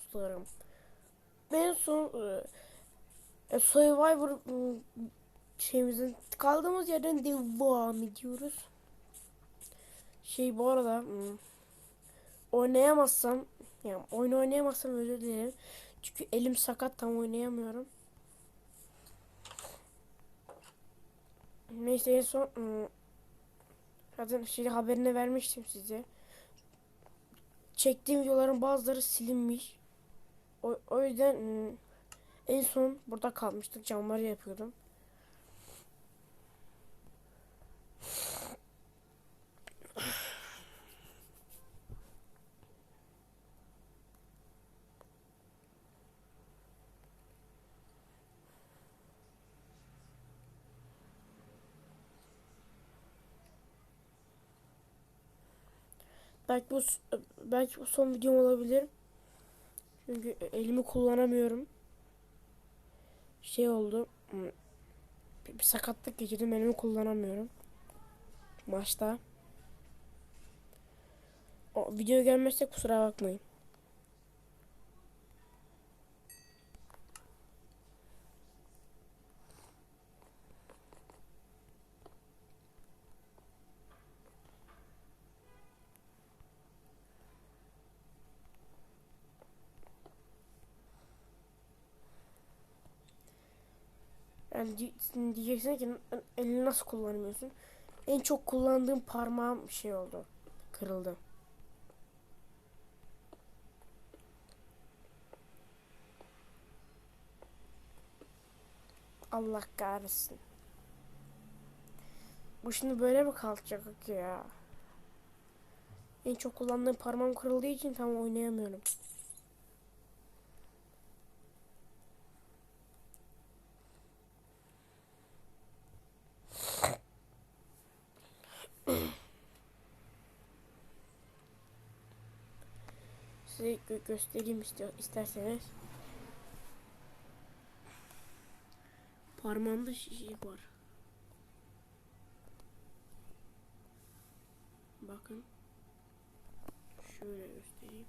dostlarım. En son e, e, Survivor şeyimizin kaldığımız yerden devam ediyoruz. Şey bu arada oynayamazsam yani oyun oynayamazsam özür dilerim. Çünkü elim sakat tam oynayamıyorum. Neyse en son zaten şey haberini vermiştim size. Çektiğim videoların bazıları silinmiş. O, o yüzden m, en son burada kalmıştık. Camları yapıyordum. Belki bu belki bu son videom olabilir. Çünkü elimi kullanamıyorum. Şey oldu. hmm, bir sakatlık geçirdim. Elimi kullanamıyorum. Maçta. O video gelmezse kusura bakmayın. Yani diyeceksin ki elini nasıl kullanmıyorsun? En çok kullandığım parmağım şey oldu. Kırıldı. Allah kahretsin. Bu şimdi böyle mi kalacak ya? En çok kullandığım parmağım kırıldığı için tam oynayamıyorum. Size gö- göstereyim istiyor isterseniz. Parmağımda şişik var. Bakın. Şöyle göstereyim.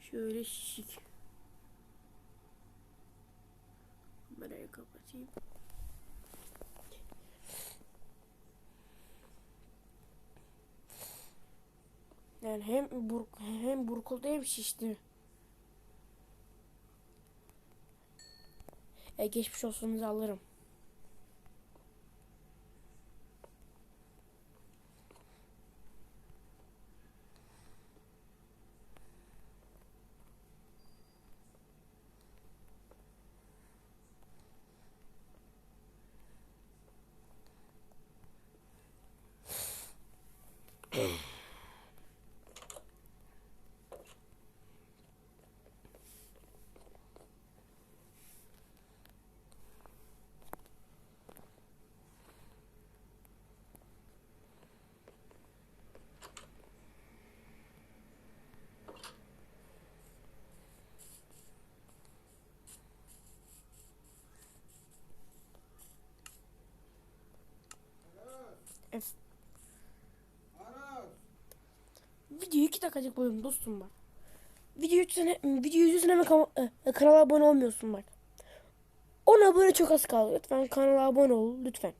Şöyle şişik. Kamerayı kapatayım. Yani hem burk hem burkuldu hem şişti. E geçmiş olsunuzu alırım. Ef- Video iki dakikacık bölüm dostum bak. Video yüzüne, video yüzüne mi kam- e, kanala abone olmuyorsun bak. 10 abone çok az kaldı. Lütfen kanala abone ol lütfen.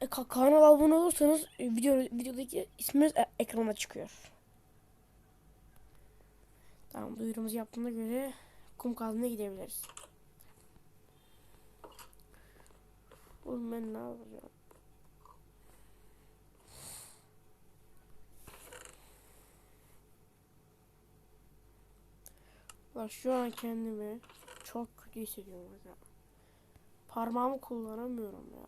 E, ka- kanala abone olursanız e, video videodaki isminiz e- ekrana çıkıyor. Tamam duyurumuzu yaptığına göre kum kazmaya gidebiliriz. Oğlum ben ne yapacağım? Bak şu an kendimi çok kötü hissediyorum. Ya. Parmağımı kullanamıyorum ya.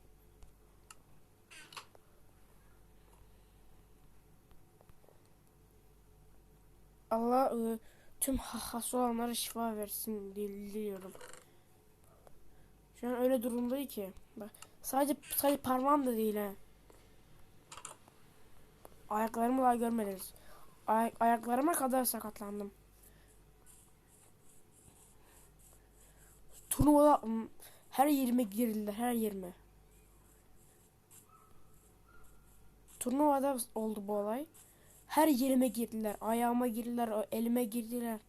Allah ıı, tüm ha- hasta olanlara şifa versin diliyorum. Şu an öyle durumdayım ki. Bak sadece sadece parmağım da değil ha. Ayaklarımı daha görmediniz. Ay- ayaklarıma kadar sakatlandım. Turnuvada ım, Her yerime girdiler her yerime. Turnuvada oldu bu olay. Her yerime girdiler. Ayağıma girdiler. Elime girdiler.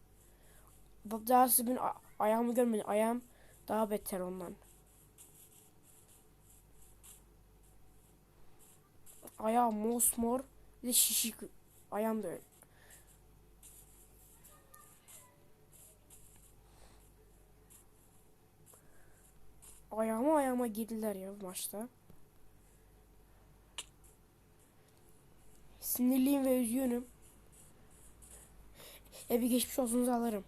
Daha sizin ayağımı görmedin. Ayağım daha beter ondan. Ayağım mosmor. De şişik. Ayağım da öyle. Ayağıma ayağıma girdiler ya maçta. Sinirliyim ve üzgünüm. E bir geçmiş olsunuzu alırım.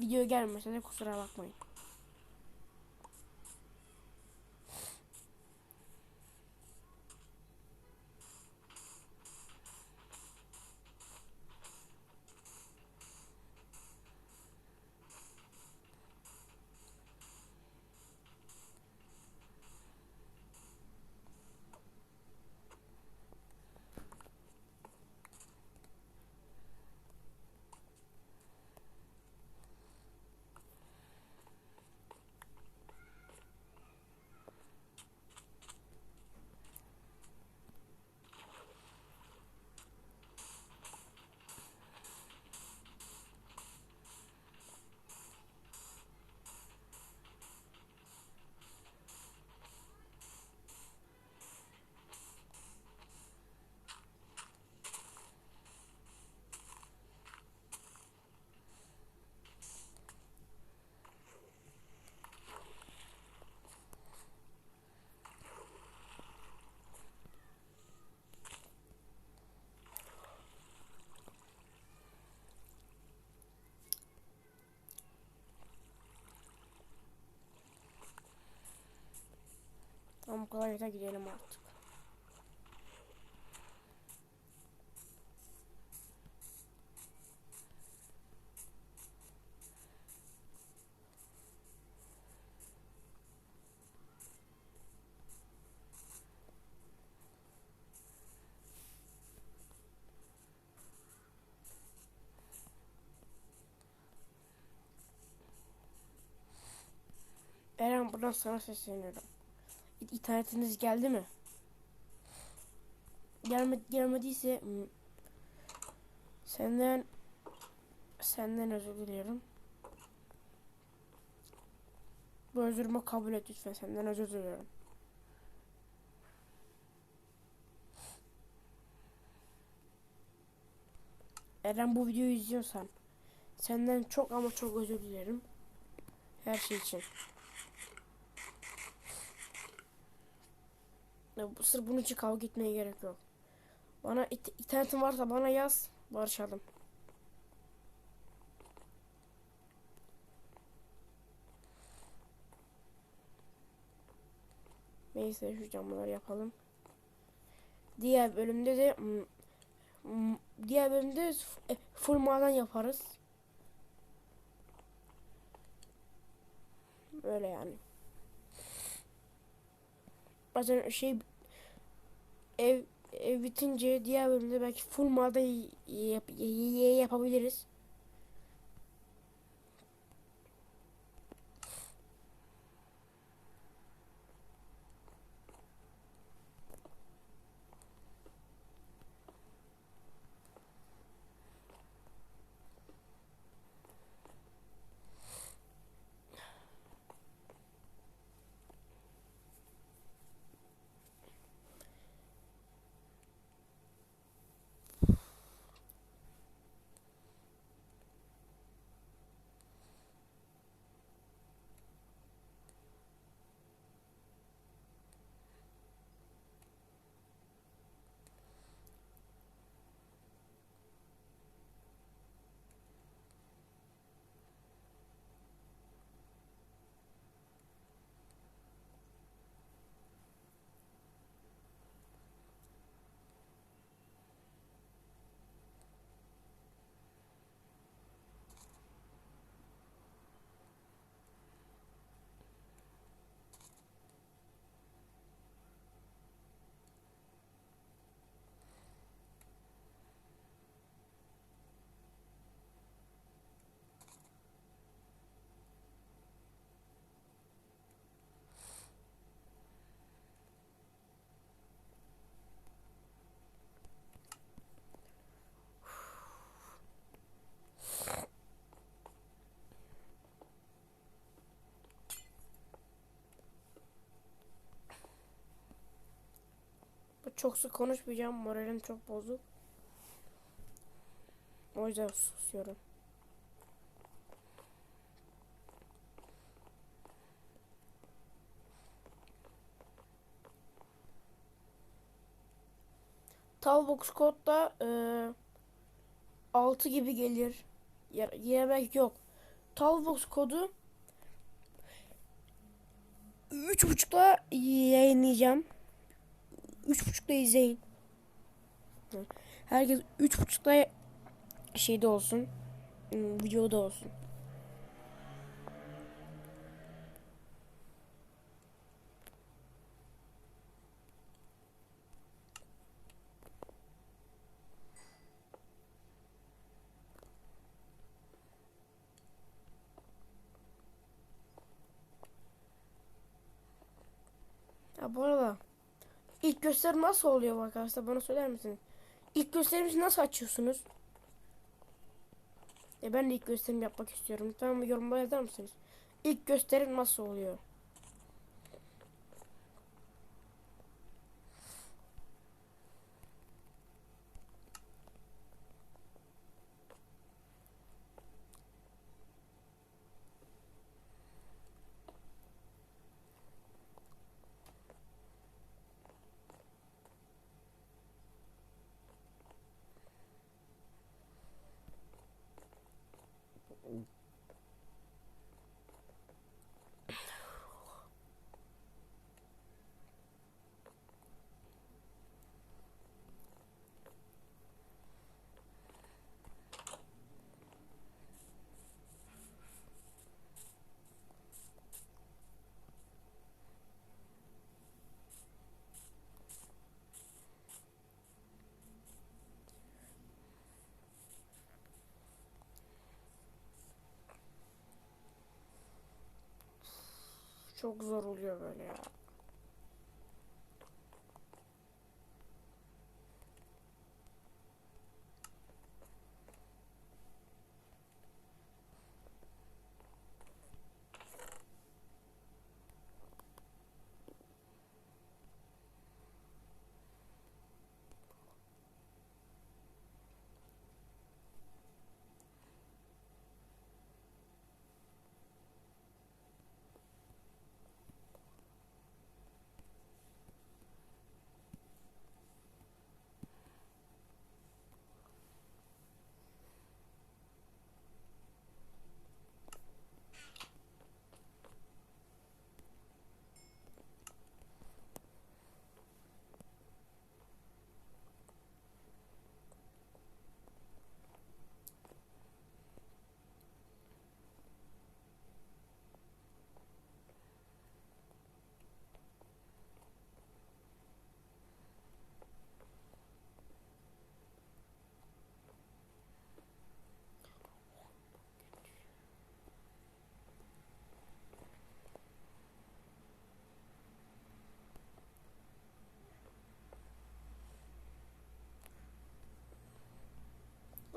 Video gelmese de kusura bakmayın. Tamam yeter gidelim artık. Eren buradan sana sesleniyorum. İnternetiniz geldi mi? Gelme, gelmediyse senden senden özür diliyorum. Bu özürümü kabul et lütfen. Senden özür diliyorum. Eren bu videoyu izliyorsan senden çok ama çok özür dilerim. Her şey için. Ya, sırf bunun için kavga etmeye gerek yok. Bana it internetin varsa bana yaz. Barışalım. Neyse şu camları yapalım. Diğer bölümde de diğer bölümde e, full maden yaparız. Böyle yani bazen şey ev ev bitince diğer bölümde belki full maden yap, yapabiliriz. Çok sık konuşmayacağım. Moralim çok bozuk. O yüzden susuyorum. Talbox kodda e, 6 gibi gelir. Yemek yok. Talbox kodu 3.30'da yayınlayacağım. 3.30'da izleyin. Herkes 3.30'da şeyde olsun. ım, Videoda olsun. Ya bu arada ilk gösterim nasıl oluyor arkadaşlar bana söyler misiniz? İlk gösterimizi nasıl açıyorsunuz? E ben de ilk gösterim yapmak istiyorum. Mı? Yorumlara yazar mısınız? İlk gösterim nasıl oluyor? Çok zor oluyor böyle ya.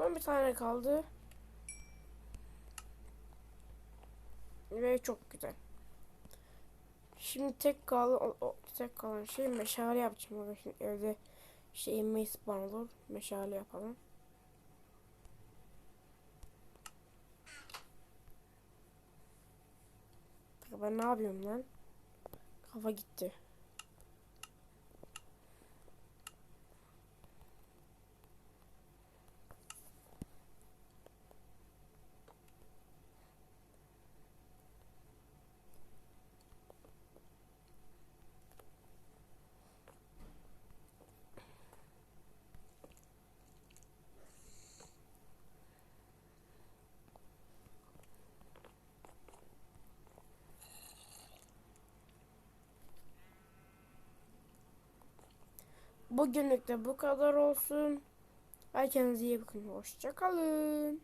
Son bir tane kaldı. Ve çok güzel. Şimdi tek kalan tek kalan şey meşale yapacağım. Şimdi evde şeyimiz bana olur. Meşale yapalım. Ya Ben ne yapıyorum lan? Kafa gitti. Bugünlük de bu kadar olsun. Herkese iyi bakın. Hoşçakalın.